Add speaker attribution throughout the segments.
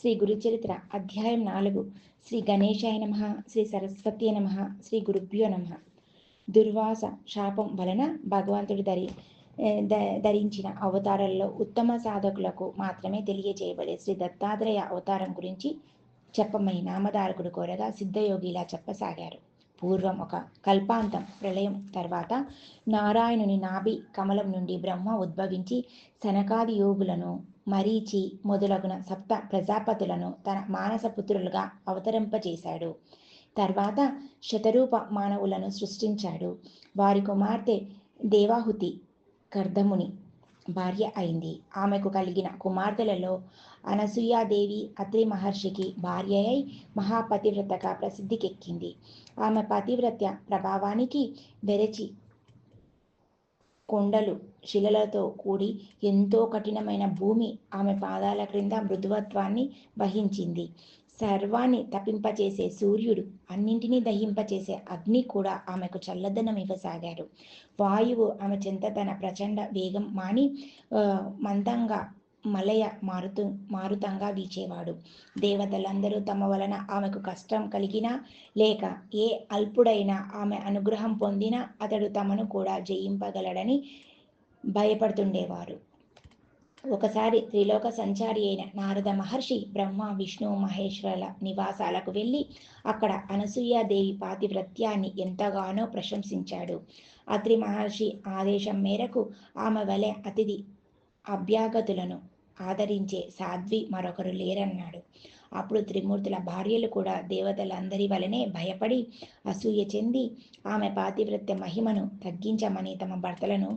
Speaker 1: శ్రీ గురుచరిత్ర అధ్యాయం నాలుగు. శ్రీ గణేశాయ నమ శ్రీ సరస్వతి నమ శ్రీ గురుభ్యో నమ. దుర్వాస శాపం వలన భగవంతుడు ధరి ధరించిన అవతారాల్లో ఉత్తమ సాధకులకు మాత్రమే తెలియజేయబడే శ్రీ దత్తాత్రేయ అవతారం గురించి చెప్పమని నామధారకుడు కోరగా సిద్ధయోగిలా చెప్పసాగారు. పూర్వం ఒక కల్పాంతం ప్రళయం తర్వాత నారాయణుని నాభి కమలం నుండి బ్రహ్మ ఉద్భవించి శనకాది యోగులను మరీచి మొదలగున సప్త ప్రజాపతులను తన మానస పుత్రులుగా అవతరింపజేశాడు. తర్వాత శతరూప మానవులను సృష్టించాడు. వారి కుమార్తె దేవాహుతి కర్దముని. భార్య అయింది. ఆమెకు కలిగిన కుమార్తెలలో అనసూయాదేవి అత్రి మహర్షికి భార్య అయి మహాపతివ్రతగా ప్రసిద్ధికెక్కింది. ఆమె పతివ్రత ప్రభావానికి బెరచి కొండలు శిలలతో కూడి ఎంతో కఠినమైన భూమి ఆమె పాదాల క్రింద మృదువత్వాన్ని వహించింది. సర్వాన్ని తప్పింపచేసే సూర్యుడు అన్నింటినీ దహింపచేసే అగ్ని కూడా ఆమెకు చల్లదనం ఇవ్వసాగారు వాయువు ఆమె చెంత తన ప్రచండ వేగం మాని మందంగా మలయ మారుతూ మారుతంగా వీచేవాడు. దేవతలందరూ తమ వలన ఆమెకు కష్టం కలిగినా లేక ఏ అల్పుడైనా ఆమె అనుగ్రహం పొందినా అతడు తమను కూడా జయింపగలడని భయపడుతుండేవారు. ఒకసారి త్రిలోక సంచారి అయిన నారద మహర్షి బ్రహ్మ విష్ణు మహేశ్వరుల నివాసాలకు వెళ్ళి అక్కడ అనసూయాదేవి పాతివ్రత్యాన్ని ఎంతగానో ప్రశంసించాడు. అత్రి మహర్షి ఆదేశం మేరకు ఆమె వలె అతిథి అభ్యాగతులను ఆదరించే సాధ్వి మరొకరు లేరన్నాడు. అప్పుడు త్రిమూర్తుల భార్యలు కూడా దేవతలందరి వలనే భయపడి అసూయ చెంది ఆమె పాతివ్రత్య మహిమను తగ్గించమని తమ భర్తలను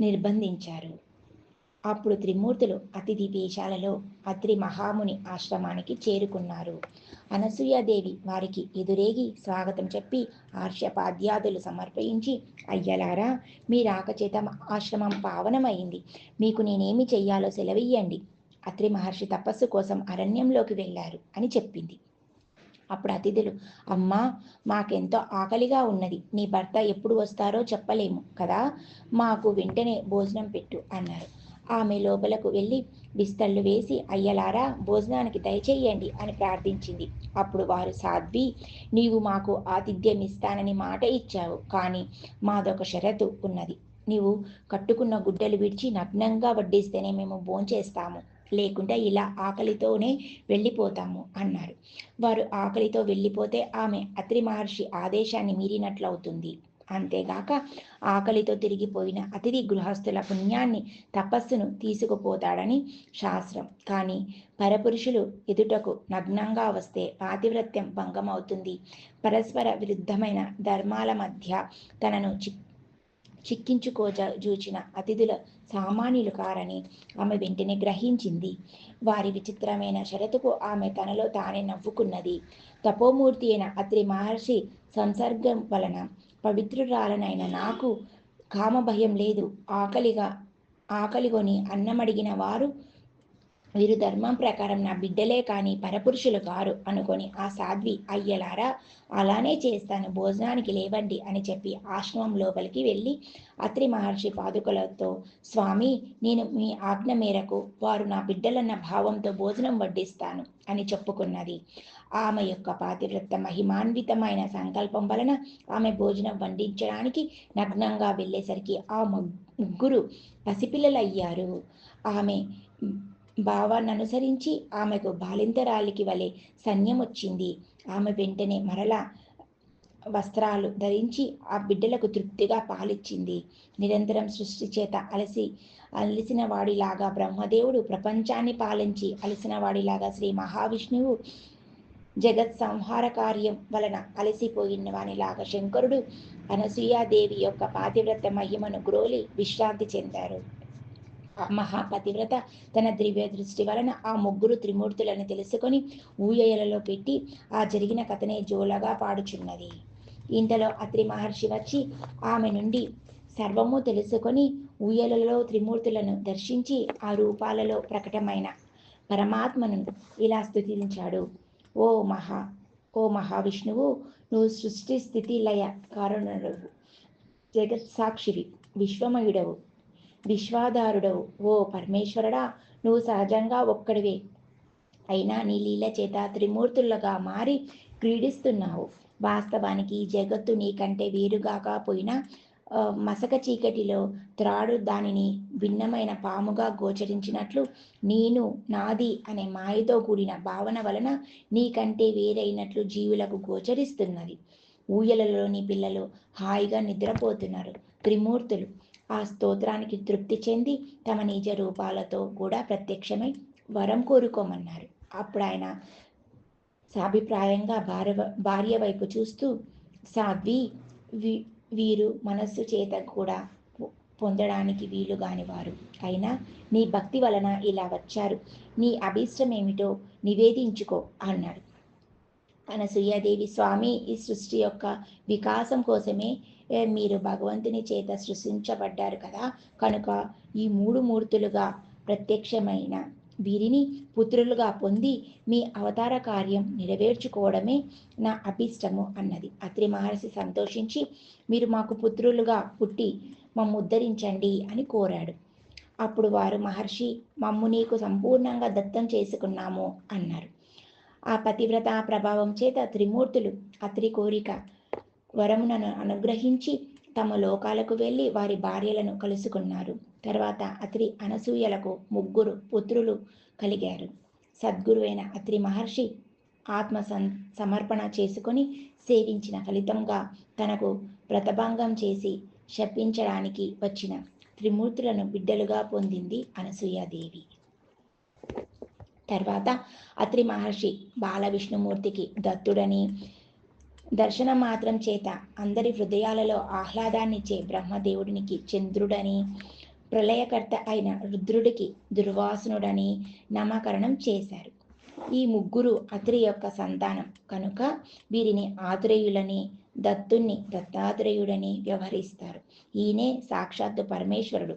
Speaker 1: నిర్బంధించారు. అప్పుడు త్రిమూర్తులు అతిథి వేషాలలో అత్రి మహాముని ఆశ్రమానికి చేరుకున్నారు. అనసూయాదేవి వారికి ఎదురేగి స్వాగతం చెప్పి ఆర్షపాద్యాదులు సమర్పించి అయ్యలారా మీ రాకచేత ఆశ్రమం పావనమైంది. మీకు నేనేమి చెయ్యాలో సెలవియ్యండి అత్రి మహర్షి తపస్సు కోసం అరణ్యంలోకి వెళ్ళారు అని చెప్పింది. అప్పుడు అతిథులు అమ్మా మాకెంతో ఆకలిగా ఉన్నది. నీ భర్త ఎప్పుడు వస్తారో చెప్పలేము కదా. మాకు వెంటనే భోజనం పెట్టు అన్నారు. ఆమె లోపలకు వెళ్ళి బిస్తళ్ళు వేసి అయ్యలారా భోజనానికి దయచేయండి అని ప్రార్థించింది. అప్పుడు వారు సాధ్వి నీవు మాకు ఆతిథ్యం ఇస్తానని మాట ఇచ్చావు కానీ మాదొక షరతు ఉన్నది. నీవు కట్టుకున్న గుడ్డలు విడిచి నగ్నంగా వడ్డిస్తేనే మేము భోంచేస్తాము. లేకుంటే ఇలా ఆకలితోనే వెళ్ళిపోతాము అన్నారు. వారు ఆకలితో వెళ్ళిపోతే ఆమె అత్రి మహర్షి ఆదేశాన్ని మీరినట్లవుతుంది. అంతేగాక ఆకలితో తిరిగిపోయిన అతిథి గృహస్థుల పుణ్యాన్ని తపస్సును తీసుకుపోతాడని శాస్త్రం. కానీ పరపురుషులు ఎదుటకు నగ్నంగా వస్తే పాతివ్రత్యం భంగమవుతుంది. పరస్పర విరుద్ధమైన ధర్మాల మధ్య తనను చిక్ చిక్కించుకోజూచిన అతిథుల సామాన్యులు కారని ఆమె వెంటనే గ్రహించింది. వారి విచిత్రమైన షరతుకు ఆమె తనలో తానే నవ్వుకున్నది. తపోమూర్తి అయిన అత్రి మహర్షి సంసర్గం వలన పవిత్రురాలనైన నాకు కామభయం లేదు. ఆకలిగా ఆకలిగొని అన్నమడిగిన వారు వీరు ధర్మం ప్రకారం నా బిడ్డలే కానీ పరపురుషులు కారు అనుకొని ఆ సాధ్వి అయ్యలారా అలానే చేస్తాను భోజనానికి లేవండి అని చెప్పి ఆశ్రమం లోపలికి వెళ్ళి అత్రి మహర్షి పాదుకలతో స్వామి నేను మీ ఆజ్ఞ మేరకు వారు నా బిడ్డలన్న భావంతో భోజనం వడ్డిస్తాను అని చెప్పుకున్నది. ఆమె యొక్క పాతివ్రత మహిమాన్వితమైన సంకల్పం వలన ఆమె భోజనం వండించడానికి నగ్నంగా వెళ్ళేసరికి ఆ ముగ్గురు పసిపిల్లలయ్యారు. ఆమె భావాన్ని అనుసరించి ఆమెకు బాలింతరాలికి వలె సన్యమొచ్చింది. ఆమె వెంటనే మరలా వస్త్రాలు ధరించి ఆ బిడ్డలకు తృప్తిగా పాలిచ్చింది. నిరంతరం సృష్టి చేత అలసి అలసిన వాడిలాగా బ్రహ్మదేవుడు ప్రపంచాన్ని పాలించి అలసిన వాడిలాగా శ్రీ మహావిష్ణువు జగత్ సంహార కార్యం వలన అలసిపోయిన వానిలాగా శంకరుడు అనసూయాదేవి యొక్క పాతివ్రత మహిమను గ్రోలి విశ్రాంతి చెందారు. మహాపతివ్రత తన దివ్య దృష్టి వలన ఆ ముగ్గురు త్రిమూర్తులను తెలుసుకొని ఊయలలో పెట్టి ఆ జరిగిన కథనే జోలగా పాడుచున్నది. ఇంతలో అత్రి మహర్షి వచ్చి ఆమె నుండి సర్వము తెలుసుకొని ఊయలలో త్రిమూర్తులను దర్శించి ఆ రూపాలలో ప్రకటమైన పరమాత్మను ఇలా స్థుతించాడు. ఓ మహా ఓ మహావిష్ణువు నువ్వు సృష్టి స్థితి లయ కారణుడవు జగత్ సాక్షివి విశ్వమయుడవు. విశ్వాధారుడవు. ఓ పరమేశ్వరుడా నువ్వు సహజంగా ఒక్కడివే. అయినా నీ లీల చేత త్రిమూర్తులుగా మారి క్రీడిస్తున్నావు. వాస్తవానికి జగత్తు నీకంటే వేరుగాకపోయినా మసక చీకటిలో త్రాడు దానిని భిన్నమైన పాముగా గోచరించినట్లు నేను నాది అనే మాయతో కూడిన భావన వలన నీకంటే వేరైనట్లు జీవులకు గోచరిస్తున్నది. ఊయలలోని పిల్లలు హాయిగా నిద్రపోతున్నారు. త్రిమూర్తులు ఆ స్తోత్రానికి తృప్తి చెంది తమ నిజ రూపాలతో కూడా ప్రత్యక్షమై వరం కోరుకోమన్నారు. అప్పుడు ఆయన సాభిప్రాయంగా భార్య భార్య వైపు చూస్తూ సాధ్వి వీ వీరు మనస్సు చేత కూడా పొందడానికి వీలు కాని వారు. అయినా నీ భక్తి వలన ఇలా వచ్చారు. నీ అభీష్టం ఏమిటో నివేదించుకో అన్నాడు. అనసూయాదేవి స్వామి ఈ సృష్టి యొక్క వికాసం కోసమే మీరు భగవంతుని చేత సృష్టించబడ్డారు కదా. కనుక ఈ మూడు మూర్తులుగా ప్రత్యక్షమైన వీరిని పుత్రులుగా పొంది మీ అవతార కార్యం నెరవేర్చుకోవడమే నా అభిష్టము అన్నది. అత్రి మహర్షి సంతోషించి మీరు మాకు పుత్రులుగా పుట్టి మమ్ము ఉద్ధరించండి అని కోరాడు. అప్పుడు వారు మహర్షి మమ్ము నీకు సంపూర్ణంగా దత్తం చేసుకున్నాము అన్నారు. ఆ పతివ్రత ప్రభావం చేత త్రిమూర్తులు అత్రి కోరిక వరమునను అనుగ్రహించి తమ లోకాలకు వెళ్ళి వారి భార్యలను కలుసుకున్నారు. తర్వాత అత్రి అనసూయలకు ముగ్గురు పుత్రులు కలిగారు. సద్గురువైన అత్రి మహర్షి ఆత్మ సం సమర్పణ చేసుకొని సేవించిన ఫలితంగా తనకు వ్రతభంగం చేసి శపించడానికి వచ్చిన త్రిమూర్తులను బిడ్డలుగా పొందింది అనసూయాదేవి. తర్వాత అత్రి మహర్షి బాల విష్ణుమూర్తికి దత్తుడని దర్శనం మాత్రం చేత అందరి హృదయాలలో ఆహ్లాదాన్నిచ్చే బ్రహ్మదేవుడినికి చంద్రుడని ప్రళయకర్త అయిన రుద్రుడికి దుర్వాసునుడని నామకరణం చేశారు. ఈ ముగ్గురు అత్రి యొక్క సంతానం కనుక వీరిని ఆతురేయులని దత్తుణ్ణి దత్తాత్రేయుడని వ్యవహరిస్తారు. ఈయనే సాక్షాత్తు పరమేశ్వరుడు.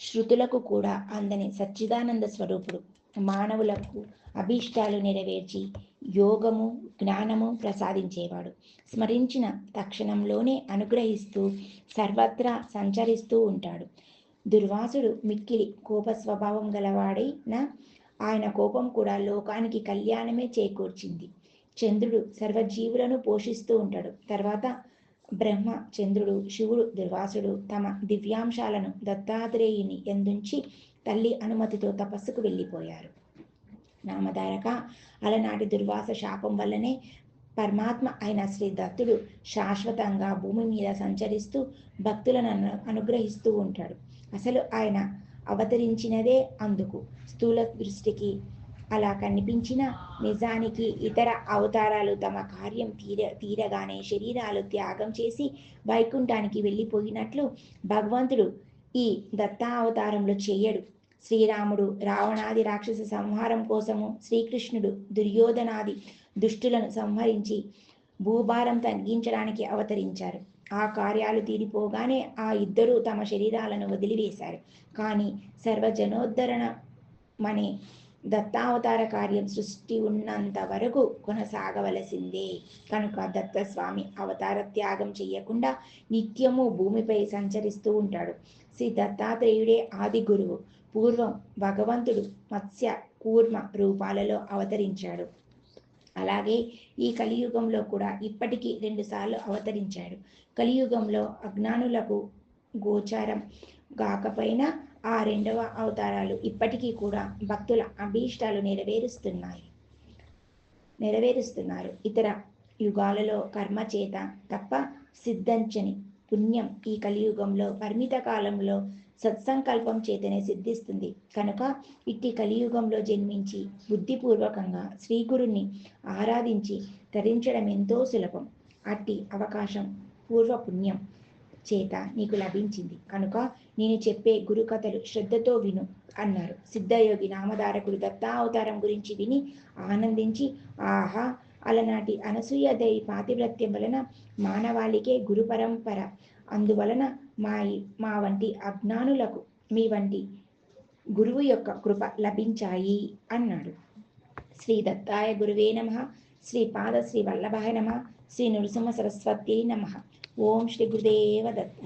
Speaker 1: శృతులకు కూడా అందని సచ్చిదానంద స్వరూపుడు. మానవులకు అభీష్టాలు నెరవేర్చి యోగము జ్ఞానము ప్రసాదించేవాడు. స్మరించిన తక్షణంలోనే అనుగ్రహిస్తూ సర్వత్రా సంచరిస్తూ ఉంటాడు. దుర్వాసుడు మిక్కిలి కోప స్వభావం గలవాడైన ఆయన కోపం కూడా లోకానికి కళ్యాణమే చేకూర్చింది. చంద్రుడు సర్వజీవులను పోషిస్తూ ఉంటాడు. తర్వాత బ్రహ్మ చంద్రుడు శివుడు దుర్వాసుడు తమ దివ్యాంశాలను దత్తాత్రేయుని ఎందుంచి తల్లి అనుమతితో తపస్సుకు వెళ్ళిపోయారు. నామధారక. అలనాటి దుర్వాస శాపం వల్లనే పరమాత్మ అయిన శ్రీ దత్తుడు శాశ్వతంగా భూమి మీద సంచరిస్తూ భక్తులను అను అనుగ్రహిస్తూ ఉంటాడు. అసలు ఆయన అవతరించినదే అందుకు. స్థూల దృష్టికి అలా కనిపించిన నిజానికి ఇతర అవతారాలు తమ కార్యం తీర తీరగానే శరీరాలు త్యాగం చేసి వైకుంఠానికి వెళ్ళిపోయినట్లు భగవంతుడు ఈ దత్తావతారంలో చేయడు. శ్రీరాముడు రావణాది రాక్షస సంహారం కోసము శ్రీకృష్ణుడు దుర్యోధనాది దుష్టులను సంహరించి భూభారం తగ్గించడానికి అవతరించారు. ఆ కార్యాలు తీరిపోగానే ఆ ఇద్దరూ తమ శరీరాలను వదిలివేశారు. కానీ సర్వజనోద్ధరణ మనే దత్తావతార కార్యం సృష్టి ఉన్నంత వరకు కొనసాగవలసిందే. కనుక దత్తస్వామి అవతార త్యాగం చేయకుండా నిత్యము భూమిపై సంచరిస్తూ ఉంటాడు. శ్రీ దత్తాత్రేయుడే ఆది గురువు. పూర్వం భగవంతుడు మత్స్య కూర్మ రూపాలలో అవతరించాడు. అలాగే ఈ కలియుగంలో కూడా ఇప్పటికీ రెండుసార్లు అవతరించాడు. కలియుగంలో అజ్ఞానులకు గోచారం కాకపోయినా ఆ రెండవ అవతారాలు ఇప్పటికీ కూడా భక్తుల అభీష్టాలు నెరవేరుస్తున్నాయి. నెరవేరుస్తున్నారు. ఇతర యుగాలలో కర్మ చేత తప్ప సిద్ధంచని పుణ్యం ఈ కలియుగంలో పరిమిత కాలంలో సత్సంకల్పం చేతనే సిద్ధిస్తుంది. కనుక ఇట్టి కలియుగంలో జన్మించి బుద్ధిపూర్వకంగా శ్రీగురుని ఆరాధించి తరించడం ఎంతో సులభం. అట్టి అవకాశం పూర్వ పుణ్యం చేత నీకు లభించింది. కనుక నేను చెప్పే గురు కథలు శ్రద్ధతో విను అన్నారు. సిద్ధయోగి నామధారకుడు దత్తావతారం గురించి విని ఆనందించి ఆహా అలనాటి అనసూయదేవి పాతివ్రత్యం వలన మానవాళికే గురు పరంపర అందువలన మా మా వంటి అజ్ఞానులకు మీ వంటి గురువు యొక్క కృప లభించాయి అన్నాడు. శ్రీ దత్తాయ గురువే నమ. శ్రీ పాద శ్రీ వల్లభాయ నమ. శ్రీ నృసింహ సరస్వతి నమ. ఓం శ్రీ గురుదేవ దత్త.